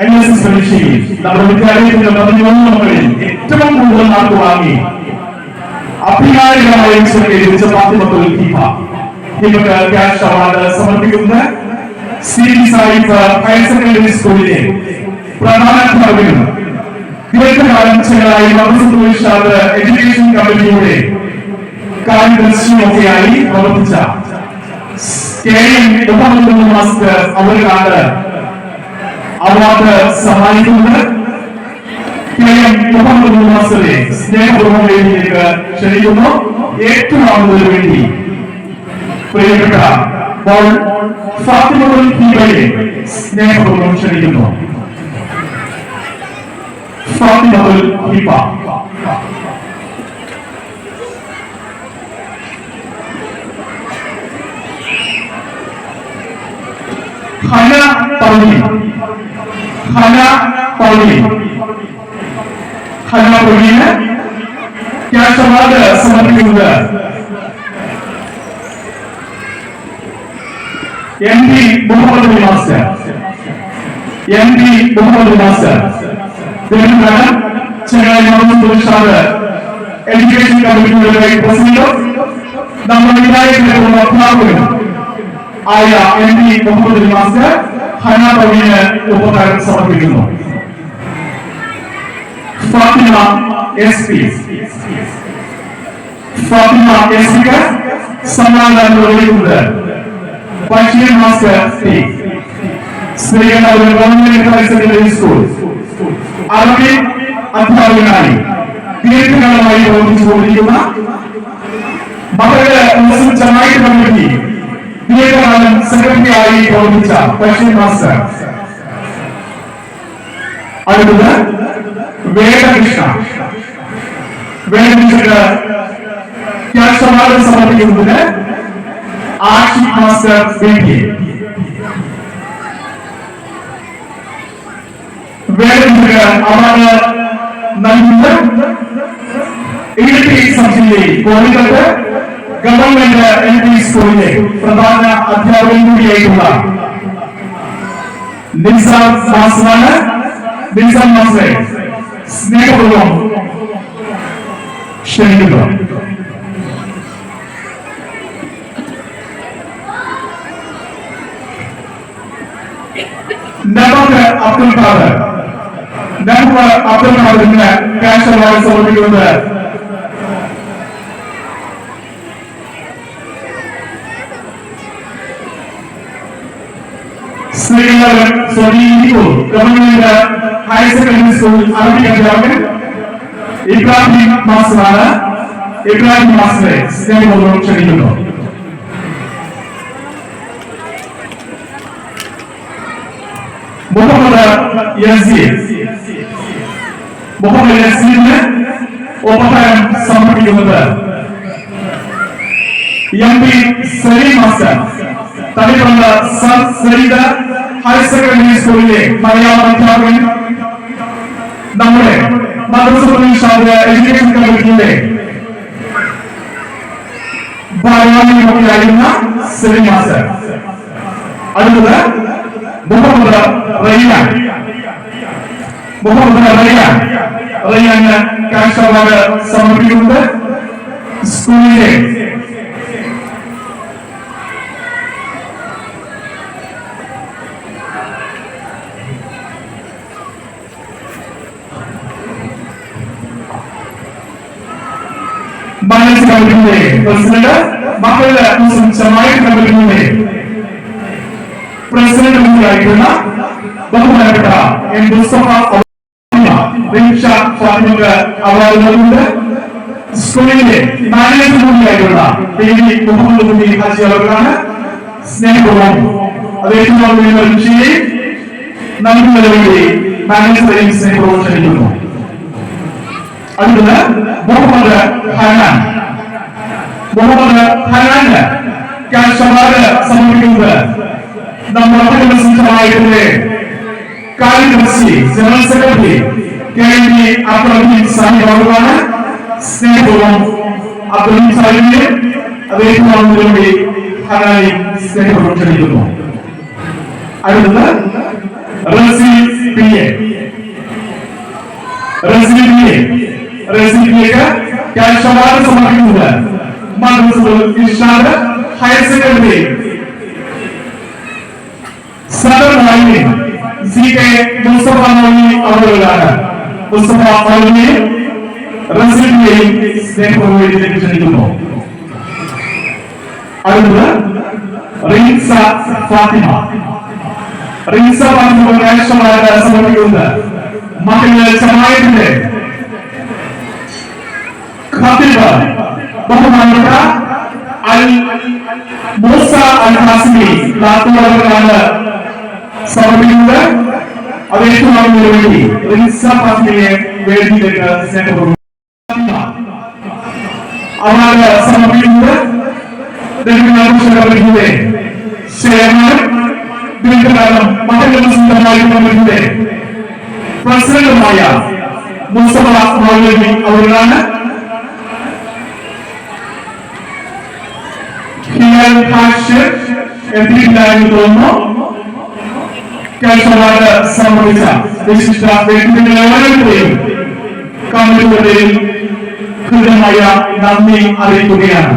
N S S പരീക്ഷയിൽ നമ്മുടെ വിദ്യാലയത്തിന്റെ പതിനൊന്ന് മക്കളിൽ ഏറ്റവും കൂടുതൽ മാർക്ക് വാങ്ങി അഭിമാനികമായ വിജയം ലഭിച്ച ഫാത്തിമത്തുൽ ഹിഫ ഹിഫക്ക് ക്യാഷ് അവാർഡ് സമർപ്പിക്കുന്ന C D Sahib higher secondary സ്കൂളിലെ പ്രധാനാധ്യാപകനും ദീർഘകാലം ചെന്നൈ മദ്രസ എഡ്യൂക്കേഷൻ കമ്പനിയുടെ കാര്യദർശിയൊക്കെയായി പ്രവർത്തിച്ച കെ എം മുഹമ്മദ് മാസ്റ്റർ അവരാണ് അവാർഡ് സഹായിക്കുന്നത്? മുഹമ്മദ് മാസ്റ്ററെ സ്നേഹപൂർവം വേദിയിലേക്ക് ക്ഷണിക്കുന്നു ഏറ്റുവാങ്ങുന്നതിന് വേണ്ടി പ്രിയപ്പെട്ട പോൾ ഫാത്തിമത്തുൽ ഹീബയെ സ്നേഹപൂർവം ക്ഷണിക്കുന്നു. ഫാത്തിമത്തുൽ ഹീബ. ഹന പള്ളി ഹന പള്ളി ഹന പള്ളിന് ക്യാഷ് അവാർഡ് സമർപ്പിക്കുന്നത് M P Muhammad Ali master M P Muhammad Ali master Thiruvananthapuram Chennai മന്ത്രിസാറ് education കമ്മിറ്റിയുടെ പ്രസിഡന്റ് നമ്മുടെ വിധായകരുടെ അധ്യാപകനും ആയ M P Muhammad Ali master Hana പള്ളിന് ഉപകാരം സമർപ്പിക്കുന്നു. Fathima S P. Fathima S പിക്ക് സമ്മാനം നിർവഹിക്കുന്നത് Basheer master P. Sreekandapuram government higher secondary school. Arabi അധ്യാപകനായി ദീർഘകാലമായി പ്രവർത്തിച്ചുകൊണ്ടിരിക്കുന്ന മകളുടെ മുസ്ലിം ജമാഅത്ത് ദീർഘകാലം സെക്രട്ടറിയായി പ്രവർത്തിച്ച ബഷീർ മാസ്റ്റർ. അടുത്തത് വേദകൃഷ്ണ. വേദകൃഷ്ണ ഞാൻ അവാർഡ് സമർപ്പിക്കുന്നതിന് ആഷി മാസ്റ്റർ വേണ്ടി വേദകൃഷ്ണ അവാർഡ് നൽകുന്നത് ഇരട്ടി സബ്ജില്ലയിൽ കോഴിക്കോട് ഗവൺമെന്റ് എൽ പി സ്കൂളിലെ പ്രധാന അധ്യാപകൻ കൂടിയായിട്ടുള്ള നിസാം മാസ്റ്ററാണ്. നിസാം മാസ്റ്ററെ സ്നേഹപൂർവം ക്ഷണിക്കുന്നു. നബക്ക് അബ്ദുൽ ഖാദർ. നബക്ക് അബ്ദുൽ ഖാദറിന് ക്യാഷ് അവാർഡ് സമർപ്പിക്കുന്നത് Srinagar സ്വദീപു government higher secondary school Arabi അധ്യാപകൻ ഇബ്രാഹിം മാസ്റ്ററാണ്. ഇബ്രാഹിം മാസ്റ്ററെ സ്നേഹപൂർവം ക്ഷണിക്കുന്നു. മുഹമ്മദ് യസീർ മുഹമ്മദ് യസീറിന് ഉപഹാരം സമർപ്പിക്കുന്നത് M P Saleem master Thaliparamba sir Saritha higher secondary സ്കൂളിലെ മലയാളം അധ്യാപകൻ നമ്മുടെ എഡ്യൂക്കേഷൻ കമ്മിറ്റിയുടെ ഭാരവാഹിയുമൊക്കെയായിരുന്ന സലീം അടുത്തത് മുഹമ്മദ് റയ്യാൻ. മുഹമ്മദ് റയ്യാൻ. റയ്യാന് ക്യാഷ് അവാർഡ് സമർപ്പിക്കുന്നത് സ്കൂളിലെ കമ്മിറ്റിയുടെ പ്രസിഡന്റ് മക്കളുടെ ജമാഅത്ത് കമ്മിറ്റിയുടെ പ്രസിഡന്റ് കൂടിയായിട്ടുള്ള ബഹുമാനപ്പെട്ട എം. മുസ്തഫ അവാർഡ് നൽകുന്നത് സ്കൂളിലെ മാനേജർ കൂടിയായിട്ടുള്ള ദേവി മുഹമ്മദ് കുട്ടി ഹാജി അവർക്കാണ് സ്നേഹപൂർവം നിങ്ങൾ ഋഷിയെ നൽകുന്നതിന് വേണ്ടി മാനേജറെയും സ്നേഹപൂർവം ക്ഷണിക്കുന്നു. അടുത്തത് മുഹമ്മദ് ഹനാൻ. മുഹമ്മദ് ഹനാന്റെ ഞാൻ ശബാദ് സമർപ്പിക്കുന്നത് നാം നടത്തുന്ന സംഘമായതിന്റെ കാര്യദർശി general secretary K N D Abdurahim Sahib അവരാണ് സ്നേഹപൂർവ്വം അബ്ദുറഹീം സാഹിബിനെ അദ്ദേഹത്തിന് വേണ്ടി ഹനാനി സ്നേഹപൂർവ്വം ക്ഷണിക്കുന്നു അടുത്തത് Razi P A Razi P A Razi P എക്ക് ഞാൻ ശബാദ് സമർപ്പിക്കുന്നത് മദ്രസ ഇർഷാദ് ഹയർ സെക്കൻഡറി സദർ ലൈനിൽ സി കെ മുസ്തഫ മൗലി അവരുകളാണ് മുസ്തഫ മൗലിയെ റസീലിനെയും സ്നേഹപൂർവത്തിലേക്ക് ക്ഷണിക്കുന്നു അടുത്തത് റീസ ഫാത്തിമ. റീസ ഫാത്തിമ രാഷ്ട്രമായിട്ട് സമർപ്പിക്കുന്നത് മക്കളുടെ സമായത്തിന്റെ ഖാത്തിബ്. ബഹുമാനപ്പെട്ട അൽ മൂസ അൽ ഹാസിമി നാട്ടുകാരാണ് സമർപ്പിക്കുന്നത്. അത് ഏറ്റുവാങ്ങുന്നതിന് വേണ്ടി റിൻസ ഫാത്തിമയെ വേദിയിലേക്ക് സ്നേഹപൂർവം അവരാണ് സമർപ്പിക്കുന്നത്. ദീർഘകാലം ചെയർമാൻ ദീർഘകാലം നിർമ്മിക്കുന്നത് പ്രസിഡന്റുമായ മുസ്തഫ മൗലവി അവരാണ് ഹിയൽ ഹാഷിർ എത്തിയില്ലായെന്ന് തോന്നുന്നു. കേശവാട് സംഭവിച്ച വിശിഷ്ട വ്യക്തികളെ ഓരോരുത്തരെയും കമ്മിറ്റിയുടെയും കൃത്യമായ നന്ദി അറിയിക്കുകയാണ്.